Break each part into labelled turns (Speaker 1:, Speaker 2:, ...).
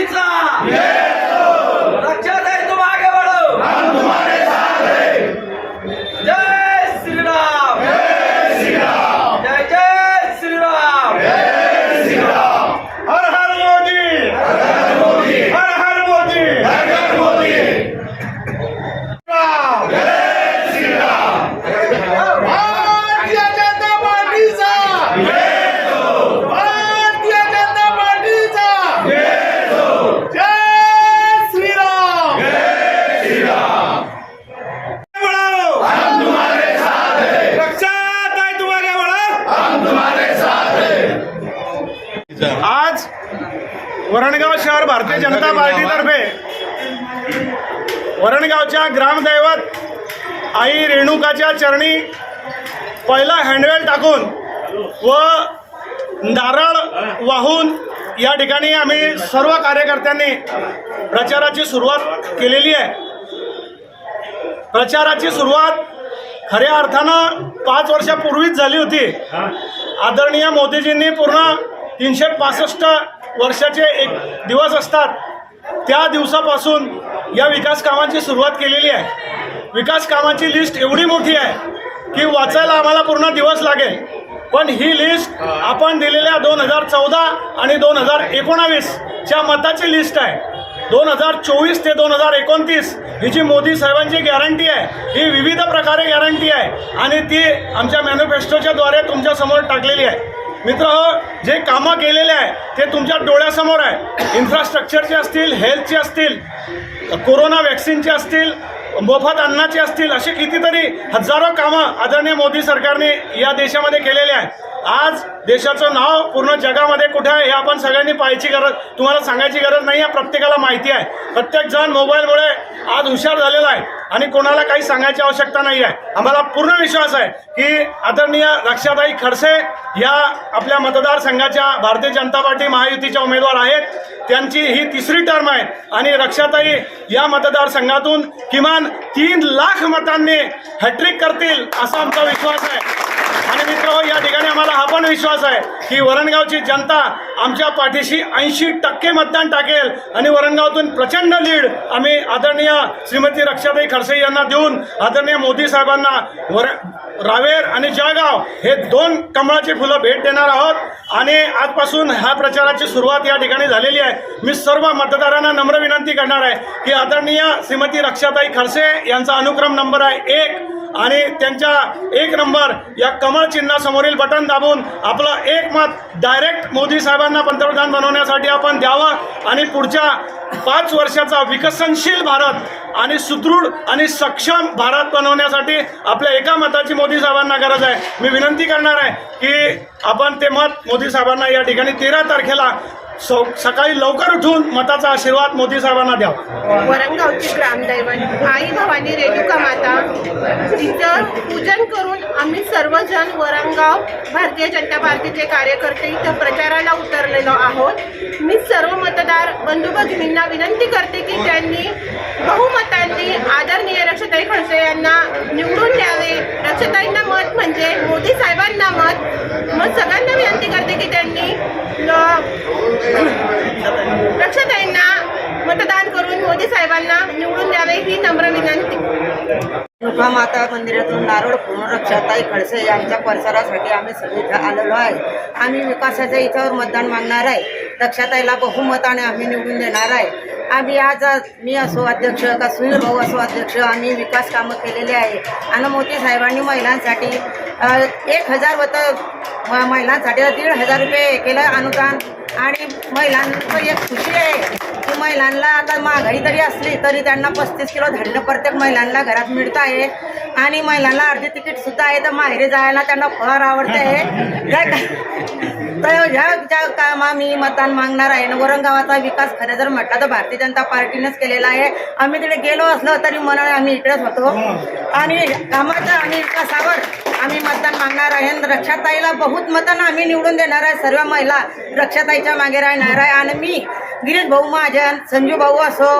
Speaker 1: पार्टीचा रक्षाताई तुम आगे बढ़ो जय श्रीराम जय जय श्रीराम
Speaker 2: हर हर मोदी हर हर मोदी भारतीय जनता पार्टीचा भारतीय जनता पार्टीचा जय श्रीराम बढ़ाओ रक्षात आहे तुम्हाला बळा आज शहर भारतीय जनता पार्टीतर्फे वरणगावच्या ग्रामदैवत आई रेणुकाच्या चरणी पहिला हँडवेल टाकून व नारळ वाहून या ठिकाणी आम्ही सर्व कार्यकर्त्यांनी प्रचाराची सुरुवात केलेली आहे. प्रचाराची सुरुवात खऱ्या अर्थानं पाच वर्षापूर्वीच झाली होती. आदरणीय मोदीजींनी पूर्ण तीनशे पासष्ट वर्षाचे एक दिवस असतात. त्या दिवसापासून या विकास कामांची सुरुवात केलेली आहे. विकास कामांची लिस्ट एवढी मोठी आहे की वाचायला आम्हाला पूर्ण दिवस लागेल. पण ही लिस्ट आपण दिलेल्या दोन हजार चौदा आणि दोन हजार एकोणावीसच्या मताची लिस्ट आहे. दोन हजार चोवीस ते दोन हजार एकोणतीस ही जी मोदी साहेबांची गॅरंटी आहे. ही विविध प्रकारे गॅरंटी आहे. आणि ती आमच्या मॅनिफेस्टोच्या द्वारे तुमच्यासमोर टाकलेली आहे. मित्र जे कामं केलेले आहे ते तुमच्या डोळ्यासमोर आहे. इन्फ्रास्ट्रक्चरचे असतील हेल्थचे असतील कोरोना वॅक्सिनचे असतील मोफत अन्नाचे असतील असे कितीतरी हजारो कामं आदरणीय मोदी सरकारने या देशामध्ये केलेले आहे. आज देशाचं नाव पूर्ण जगामध्ये कुठे आहे हे आपण सगळ्यांनी पाहायची गरज तुम्हाला सांगायची गरज नाही आहे प्रत्येकाला माहिती आहे. प्रत्येक जण मोबाईलमुळे आज हुशार झालेला आहे आणि कोणाला काही सांगायची आवश्यकता नाही आहे. आम्हाला पूर्ण विश्वास आहे की आदरणीय रक्षाताई खडसे या आपल्या मतदारसंघाच्या भारतीय जनता पार्टी महायुतीच्या उमेदवार आहेत. त्यांची ही तिसरी टर्म आहे आणि रक्षाताई या मतदारसंघातून किमान तीन लाख मतांनी हॅट्रिक करतील असा आमचा विश्वास आहे. आणि मित्र या ठिकाणी आम्हाला हा पण विश्वास आहे की वरणगावची जनता आमच्या पाठीशी ऐंशी टक्के मतदान टाकेल आणि वरणगावातून प्रचंड लीड आम्ही आदरणीय श्रीमती रक्षाताई खडसे यांना देऊन आदरणीय मोदी साहेबांना वर रावेर आणि जळगाव हे दोन कमळाची फुलं भेट देणार आहोत. आणि आजपासून ह्या प्रचाराची सुरुवात या ठिकाणी झालेली आहे. मी सर्व मतदारांना नम्र विनंती करणार आहे की आदरणीय श्रीमती रक्षाताई खडसे यांचा अनुक्रम नंबर आहे एक. आणि त्यांच्या एक नंबर या कमळ चिन्हासमोरील बटन दाबून आपलं एक मत डायरेक्ट मोदी साहेबांना पंतप्रधान बनवण्यासाठी आपण द्यावं. आणि पुढच्या पाच वर्षाचा विकसनशील भारत आणि सुदृढ आणि सक्षम भारत बनवण्यासाठी आपल्या एका मताची मोदी साहेबांना गरज आहे. मी विनंती करणार आहे की आपण ते मत मोदी साहेबांना या ठिकाणी तेरा तारखेला सौ सकाळी लवकर उठून मताचा आशीर्वाद मोदी साहेबांना द्यावा
Speaker 3: वरणगावची ग्रामदैवत आई भवानी रेणुका माता तिचं पूजन करून आम्ही सर्वजण वरणगाव भारतीय जनता पार्टीचे कार्यकर्ते इथं प्रचाराला उतरलेलो आहोत. मी सर्व मतदार बंधू भगिनींना विनंती करते की त्यांनी बहुमतांनी आदरणीय रक्षताई खडसे यांना निवडून द्यावे. रक्षताईंना मत म्हणजे मोदी साहेबांना मत. मग सगळ्यांना विनंती करते की त्यांनी रक्षाताईंना मतदान करून मोदी साहेबांना निवडून द्यावे ही नम्र विनंती.
Speaker 4: दुर्गा माता मंदिरातून नारोड पुनरक्षाताई खडसे यांच्या परिसरासाठी आम्ही सगळे इथं आलेलो आहे. आम्ही विकासाच्या इथं मतदान मागणार आहे. रक्षाताईला बहुमताने आम्ही निवडून देणार आहे. आम्ही आज मी असो अध्यक्ष का सुनील भाऊ असो अध्यक्ष आम्ही विकास कामं केलेले आहे. आणि मोदी साहेबांनी महिलांसाठी एक हजार वत महिलांसाठी दीड हजार रुपये केलं अनुदान. आणि महिलांचं एक खुशी आहे की महिलांना आता महागाई जरी असली तरी त्यांना पस्तीस किलो धान्य प्रत्येक महिलांना घरात मिळत आहे. आणि महिलांना अर्धी तिकीट सुद्धा आहे तर माहेरी जायला त्यांना फार आवडते. आहे तर ह्या ज्या कामा मी मतदान मागणार आहे. आणि औरंगाबादचा विकास खरं जर म्हटला तर भारतीय जनता पार्टीनेच केलेला आहे. आम्ही तिकडे गेलो असलो तरी मनाने आम्ही इकडेच होतो. आणि कामाच्या आणि विकासावर आम्ही मतदान मागणार आहे. रक्षाताईला बहुत मतांना आम्ही निवडून देणार आहे. सर्व महिला रक्षाताईच्या मागे राहणार आहे. आणि मी गिरीश भाऊ महाजन संजू भाऊ असो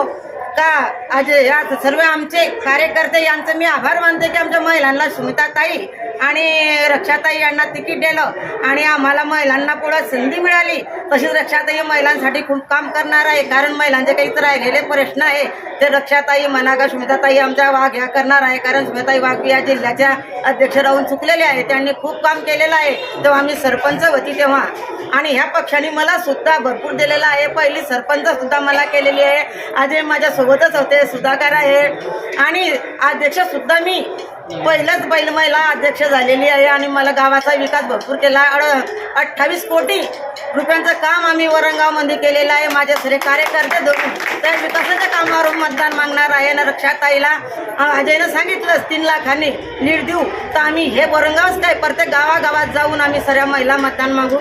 Speaker 4: का आज या सर्व आमचे कार्यकर्ते यांचं मी आभार मानते की आमच्या महिलांना सुमिताताई आणि रक्षाताई यांना तिकीट दिलं आणि आम्हाला महिलांना पुढं संधी मिळाली. तशीच रक्षाताई महिलांसाठी खूप काम करणार आहे. कारण महिलांचे काही तर राहिलेले प्रश्न आहे. ते रक्षाताई म्हणा का स्मिताताई आमच्या वाघ ह्या करणार आहे. कारण स्मिताई वाघ या जिल्ह्याच्या अध्यक्ष राहून चुकलेले आहे त्यांनी खूप काम केलेलं आहे. तेव्हा आम्ही सरपंच होती तेव्हा. आणि ह्या पक्षाने मला सुद्धा भरपूर दिलेला आहे. पहिली सरपंच सुद्धा मला केलेली आहे. आज माझ्यासोबतच होते. सुधाकर आहे. आणि अध्यक्ष सुद्धा मी पहिलंच बैल महिला अध्यक्ष झालेली आहे आणि मला गावाचा विकास भरपूर केला अड अठ्ठावीस कोटी रुपयांचं काम आम्ही वरंगावमध्ये केलेलं आहे. माझे सगळे कार्यकर्ते धरून त्या विकासाच्या कामावर मतदान मागणार आहे. ना रक्षाताईला अजयनं सांगितलंच तीन लाखांनी लीड देऊ. तर आम्ही हे वरंगावच काय प्रत्येक गावागावात जाऊन आम्ही सगळ्या महिला मतदान मागू.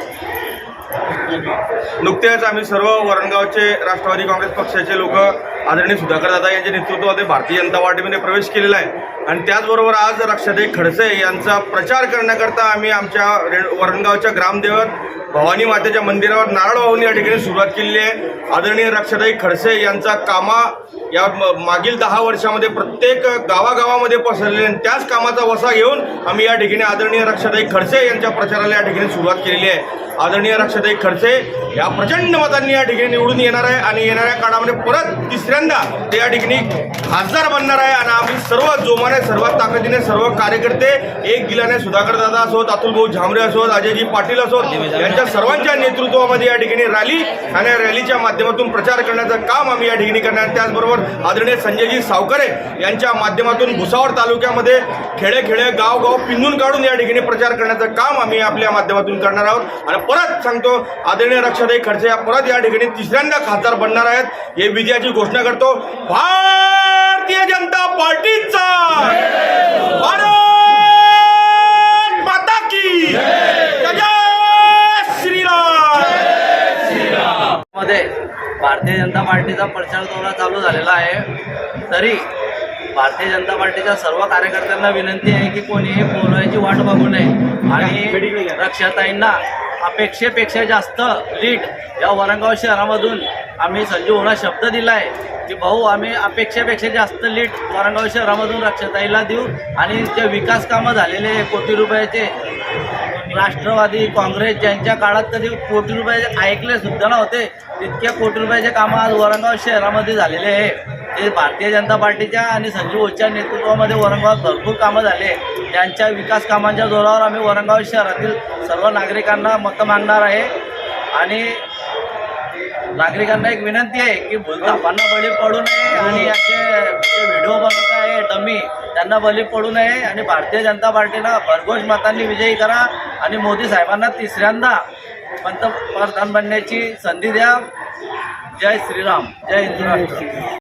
Speaker 5: नुकतेच आम्ही सर्व वरणगावचे राष्ट्रवादी काँग्रेस पक्षाचे लोक आदरणीय सुधाकर दादा यांच्या नेतृत्वामध्ये भारतीय जनता पार्टीमध्ये प्रवेश केलेला आहे. आणि त्याचबरोबर आज रक्षाताई खडसे यांचा प्रचार करण्याकरता आम्ही आमच्या रे वरणगावच्या ग्रामदेवत भवानी मातेच्या मंदिरावर नारळ वाहून या ठिकाणी सुरुवात केलेली आहे. आदरणीय रक्षाताई खडसे यांचा कामा या मागील दहा वर्षामध्ये प्रत्येक गावागावामध्ये पसरलेले आणि त्याच कामाचा वसा घेऊन आम्ही या ठिकाणी आदरणीय रक्षाताई खडसे यांच्या प्रचाराला या ठिकाणी सुरुवात केलेली आहे. आदरणीय रक्षाताई खडसे या प्रचंड मतांनी या ठिकाणी निवडून येणार आहे आणि येणाऱ्या काळामध्ये परत तिसऱ्यांदा ते या ठिकाणी खासदार बनणार आहे आणि आम्ही सर्व जोमाने सर्वात ताकदीने सर्व कार्यकर्ते एक गिलाने सुधाकर दादा असोत अतुल भाऊ झांबरे असोत अजयजी पाटील असोत यांच्या सर्वांच्या नेतृत्वामध्ये या ठिकाणी रॅली आणि रॅलीच्या माध्यमातून प्रचार करण्याचं काम आम्ही या ठिकाणी करणार त्याचबरोबर आदरणीय संजयजी सावकरे यांच्या माध्यमातून भुसावळ तालुक्यामध्ये खेडे खेडे गाव गाव पिंजून काढून या ठिकाणी प्रचार करण्याचं काम आम्ही आपल्या माध्यमातून करणार आहोत. आणि परत सांगतो आदरणीय रक्षाताई खडसे या परत या ठिकाणी तिसऱ्यांदा खासदार बनणार आहेत. हे विजयाची घोषणा करतो. भारतीय जनता पार्टीचा भारत माता की जय
Speaker 6: श्रीराममध्ये भारतीय जनता पार्टीचा प्रचार दौरा चालू झालेला आहे. तरी भारतीय जनता पार्टीच्या सर्व कार्यकर्त्यांना विनंती आहे की कोणीही बोलवायची वाट बघू नये. आणि रक्षाताईंना अपेक्षेपेक्षा जास्त लीड या वरंगाव शहरामधून आम्ही संजू होणा शब्द दिला आहे की भाऊ आम्ही अपेक्षेपेक्षा जास्त लीड वरंगाव शहरामधून रक्षाताईला देऊ आणि जे विकास कामं झालेले कोटी रुपयाचे राष्ट्रवादी काँग्रेस ज्यांच्या काळात कधी कोटी रुपयाचे ऐकले सुद्धा नव्हते तितके कोटी रुपयाचे कामं आज औरंगाबाद शहरामध्ये झालेले आहे. ते भारतीय जनता पार्टीच्या आणि संजीव ओच्या नेतृत्वामध्ये औरंगाबाद भरपूर कामं झाले त्यांच्या विकास कामांच्या जोरावर आम्ही वरंगाव शहरातील सर्व नागरिकांना मतं मागणार आहे. आणि नागरिकांना एक विनंती आहे की भूलथापांना बळी पडू नये आणि याचे जे व्हिडिओ बनवत आहे डमी त्यांना बळी पडू नये आणि भारतीय जनता पार्टीला भरघोष मतांनी विजयी करा. आणि मोदी साहेबांना तिसऱ्यांदा पंतप्रधान बनण्याची संधी द्या. जय श्रीराम. जय हिंदू राष्ट्र.